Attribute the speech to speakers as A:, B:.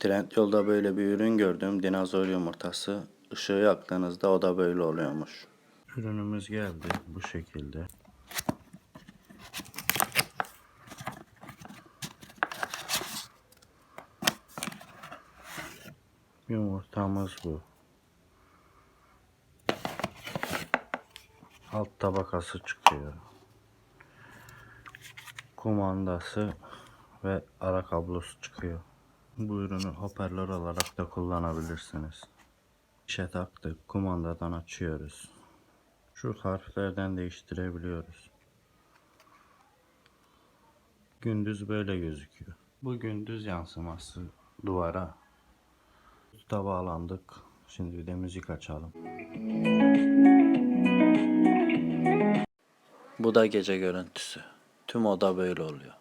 A: Trendyol'da böyle bir ürün gördüm. Dinozor yumurtası. Işığı yaktığınızda o da böyle oluyormuş. Ürünümüz geldi bu şekilde. Yumurtamız bu. Alt tabakası çıkıyor. Kumandası ve ara kablosu çıkıyor. Bu ürünü hoparlör olarak da kullanabilirsiniz. İşe taktık. Kumandadan açıyoruz. Şu harflerden değiştirebiliyoruz. Gündüz böyle gözüküyor. Bu gündüz yansıması duvara. Tuta bağlandık. Şimdi bir de müzik açalım. Bu da gece görüntüsü. Tüm oda böyle oluyor.